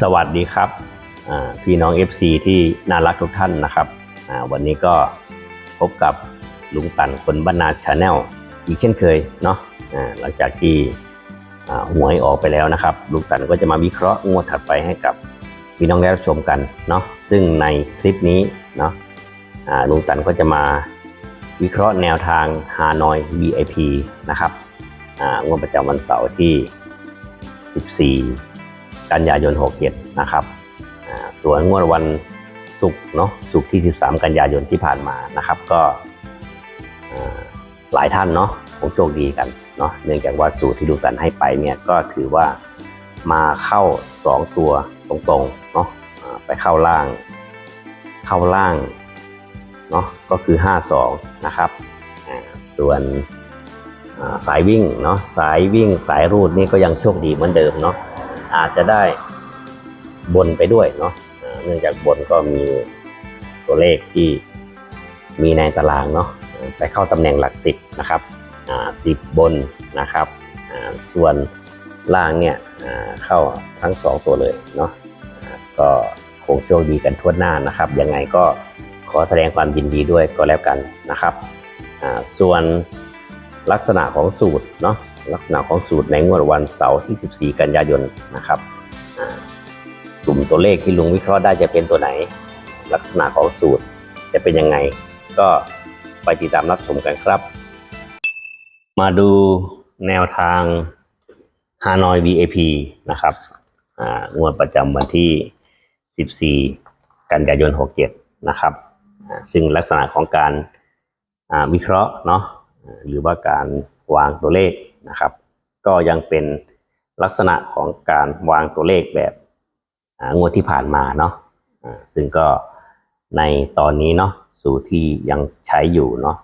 สวัสดีครับพี่น้อง FC ที่น่ารักทุกท่านนะครับวันนี้ก็พบกับลุงตันคนบ้านนาชาแนลอีกเช่นเคยเนาะหลังจากที่หวยออกไปแล้วนะครับ ลุงตันก็จะมาวิเคราะห์งวดถัดไปให้กับพี่น้องได้รับชมกันเนาะซึ่งในคลิปนี้เนาะลุงตันก็จะมาวิเคราะห์แนวทางฮานอย VIP นะครับงวดประจำวันเสาร์ที่ 14 กันยายน 67 นะครับส่วนงวดวันศุกร์เนาะศุกร์ที่ 13 กันยายนที่ผ่านมานะครับ ก็หลายท่านเนาะคงโชคดีกันเนาะเนื่องจากว่าสูตรที่ดูตันให้ไปเนี่ยก็ถือว่ามาเข้า 2 ตัวตรงๆเนาะไปเข้าล่าง เข้าล่างเนาะก็คือ 52 นะครับส่วนสายวิ่งเนาะสายวิ่งสายรูดนี่ก็ยังโชคดีเหมือนเดิมเนาะ อาจจะได้บนไปด้วยเนาะเนื่องจากบนก็มีตัวเลขที่มีในตารางเนาะไปเข้าตำแหน่งหลักสิบนะครับสิบบนนะครับส่วนล่างเนี่ยเข้าทั้งสองตัวเลยเนาะก็คงโชคดีกันทั่วหน้านะครับยังไงก็ขอแสดงความยินดีด้วยก็แล้วกันนะครับส่วนลักษณะของสูตรเนาะ ลักษณะของสูตรในงวดวันเสาร์ที่ 14 กันยายนนะครับกลุ่มตัวเลขที่ลุงวิเคราะห์ได้จะเป็นตัวไหน ลักษณะของสูตรจะเป็นยังไง ก็ไปติดตามรับชมกันครับ มาดูแนวทางฮานอย VAP นะครับงวดประจำวันที่ 14 กันยายน 67 นะครับ ซึ่งลักษณะของการวิเคราะห์เนาะหรือว่าการวางตัวเลข นะครับ ก็ยังเป็นลักษณะของการวางตัวเลขแบบงวดที่ผ่านมาเนาะซึ่งก็ในตอนนี้เนาะสูตรที่ยังใช้อยู่เนาะ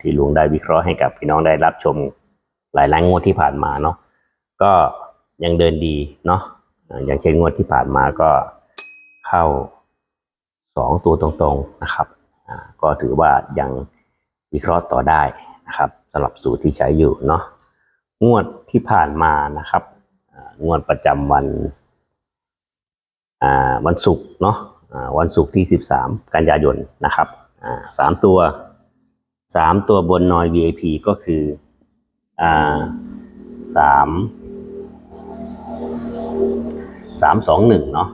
ที่ลุงได้วิเคราะห์ให้กับพี่น้องได้รับชมหลายๆงวดที่ผ่านมาเนาะก็ยังเดินดีเนาะอย่างเช่นงวดที่ผ่านมาก็เข้าสองตัวตรงๆนะครับก็ถือว่ายังวิเคราะห์ต่อได้นะครับสำหรับสูตรที่ใช้อยู่เนาะ งวดที่ผ่านมานะครับงวดประจำวันวันศุกร์เนาะวันศุกร์ที่ 13 กันยายนนะครับสามตัวสามตัวบนนอย VIP ก็คือสามสามสองหนึ่งเนาะ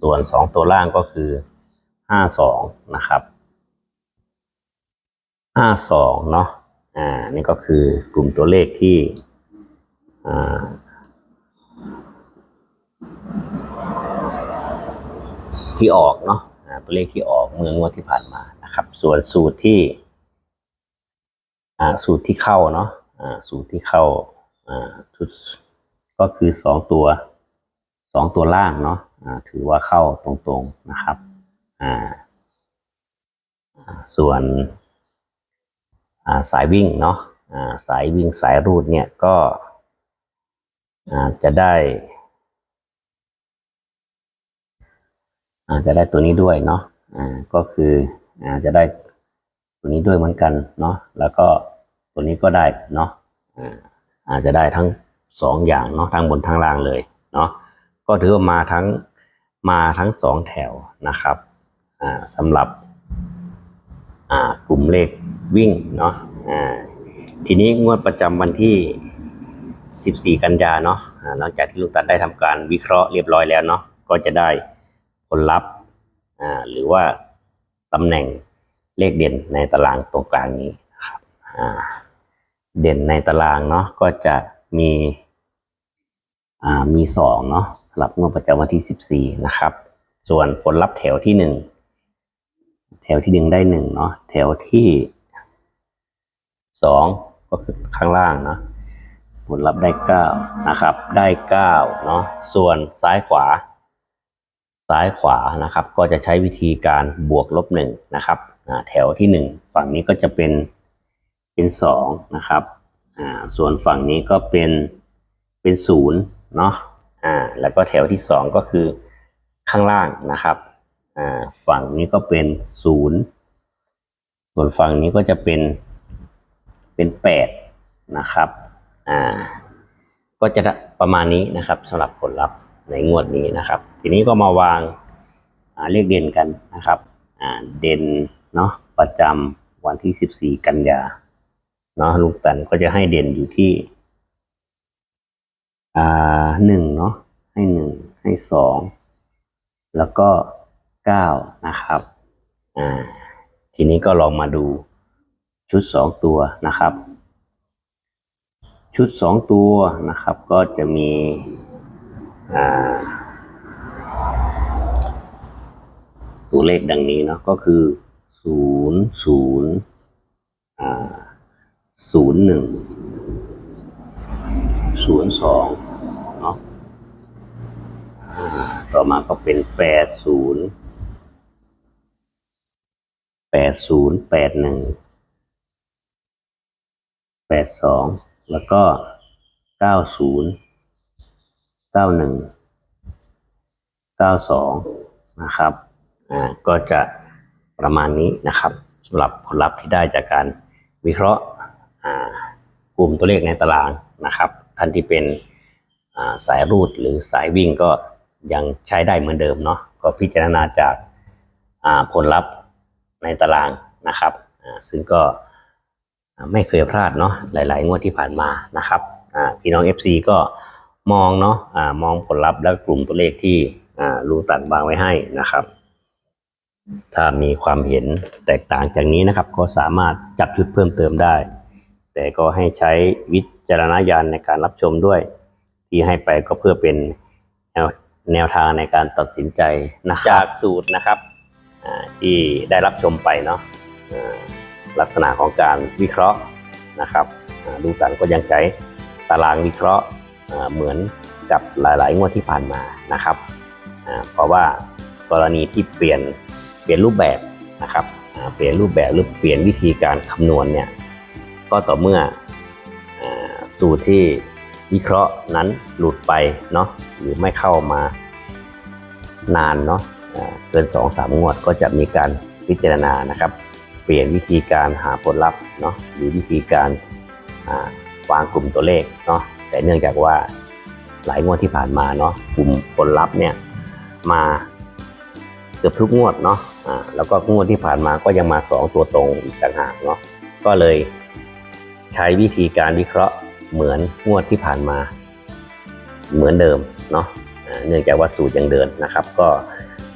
ส่วนสองตัวล่างก็คือห้าสองนะครับห้าสองเนาะ อ่านี่ก็คือกลุ่มตัวเลขที่อ่าที่ออกเนาะตัวเลขที่ออกเมื่องวดที่ผ่านมานะครับ ส่วนสูตรที่อ่าสูตรที่เข้าเนาะอ่าสูตรที่เข้าอ่าชุดก็คือสองตัวสองตัวล่างเนาะอ่าถือว่าเข้าตรงๆนะครับอ่าส่วน สายวิ่งเนาะสายวิ่งสายรูดเนี่ยก็จะได้อาจจะได้ตัวนี้ด้วยเนาะอ่าก็คืออาจะได้ตัวนี้ด้วยเหมือนกันเนาะแล้วก็ตัวนี้ก็ได้เนาะอ่าอาจจะได้ทั้งสองอย่างเนาะทั้งบนทั้งล่างเลยเนาะก็ถือว่ามาทั้งมาทั้งสองแถวนะครับอ่าสำหรับ กลุ่มเลขวิ่งเนาะอ่าทีนี้งวดประจำวันที่ 14 กันยาเนาะหลังจากที่ลูกตัดได้ทำการวิเคราะห์เรียบร้อยแล้วเนาะก็จะได้ผลลัพธ์อ่าหรือว่าตำแหน่งเลขเด่นในตารางตรงกลางนี้นะครับอ่าเด่นในตารางเนาะก็จะมีอ่ามีสองเนาะสำหรับงวดประจำวันที่ 14 นะครับ ส่วนผลลัพธ์แถวที่หนึ่ง แถวที่หนึ่งได้หนึ่งเนาะแถวที่สองก็คือข้างล่างเนาะผลลัพธ์ได้เก้านะครับ ได้เก้าเนาะส่วนซ้ายขวา ซ้ายขวานะครับ ก็จะใช้วิธีการบวกลบหนึ่งนะครับแถวที่หนึ่งฝั่งนี้ก็จะเป็นเป็นสองนะครับส่วนฝั่งนี้ก็เป็นเป็นศูนย์เนาะอ่าแล้วก็แถวที่สองก็คือข้างล่างนะครับ อ่าฝั่งนี้ก็เป็นศูนย์ส่วนฝั่งนี้ก็จะเป็นเป็นแปดนะครับอ่าก็จะประมาณนี้นะครับสำหรับผลลัพธ์ในงวดนี้นะครับ ทีนี้ก็มาวางเลขเด่นกันนะครับเด่นเนาะประจำวันที่ 14 กันยาเนาะลุงตันก็จะให้เด่นอยู่ที่หนึ่งเนาะให้หนึ่งให้สองแล้วก็ ก้านะครับ อ่า ทีนี้ก็ลองมาดูชุดสองตัวนะครับ ชุดสองตัวนะครับ ก็จะมี อ่า ตัวเลขดังนี้เนาะก็คือศูนย์ศูนย์อ่าศูนย์หนึ่งศูนย์สองเนาะต่อมาก็เป็นแปดศูนย์ ปดศูนย์แปดหนึ่งแปดสองแล้วก็เก้าศูนย์เก้าหนึ่งเก้าสองนะครับ อ่า ก็จะประมาณนี้นะครับสำหรับผลลัพธ์ที่ได้จากการวิเคราะห์อ่ากลุ่มตัวเลขในตารางนะครับ ท่านที่เป็นอ่าสายรูดหรือสายวิ่งก็ยังใช้ได้เหมือนเดิมเนาะก็พิจารณาจากอ่าผลลัพธ์ ในตารางนะครับอ่าซึ่งก็ไม่เคยพลาดเนาะหลาย ๆ งวดที่ผ่านมานะครับอ่าพี่น้อง FC ก็มองเนาะอ่ามองผลลัพธ์และกลุ่มตัวเลขที่อ่าลุงตันวางไว้ให้นะครับ ถ้ามีความเห็นแตกต่างจากนี้นะครับ ก็สามารถจับชุดเพิ่มเติมได้ แต่ก็ให้ใช้วิจารณญาณในการรับชมด้วย ที่ให้ไปก็เพื่อเป็นแนวแนวทางในการตัดสินใจนะจากสูตรนะครับ ที่ได้รับชมไปเนาะลักษณะของการวิเคราะห์นะครับอ่าลุงตันก็ยังใช้ตารางวิเคราะห์เหมือนกับหลาย ๆ งวดที่ผ่านมานะครับเพราะว่ากรณีที่เปลี่ยนเปลี่ยนรูปแบบนะครับเปลี่ยนรูปแบบหรือเปลี่ยนวิธีการคำนวณเนี่ยก็ต่อเมื่ออสูตรที่วิเคราะห์นั้นหลุดไปเนาะหรือไม่เข้ามานานเนาะ เกิน2อสามงวดก็จะมีการพิจารณานะครับ เปลี่ยนวิธีการหาผลลัพธ์เนาะหรือวิธีการวางกลุ่มตัวเลขเนาะแต่เนื่องจากว่าหลายงวดที่ผ่านมาเนาะกลุ่มผลลัพธ์เนี่ยมาเกือบทุกงวดเนาะอ่าแล้วก็งวดที่ผ่านมาก็ยังมาสองตัวตรงอีกต่างหากเนาะก็เลยใช้วิธีการวิเคราะห์เหมือนงวดที่ผ่านมา เหมือนเดิมเนาะเนื่องจากว่าสูตรยังเดินนะครับ ก็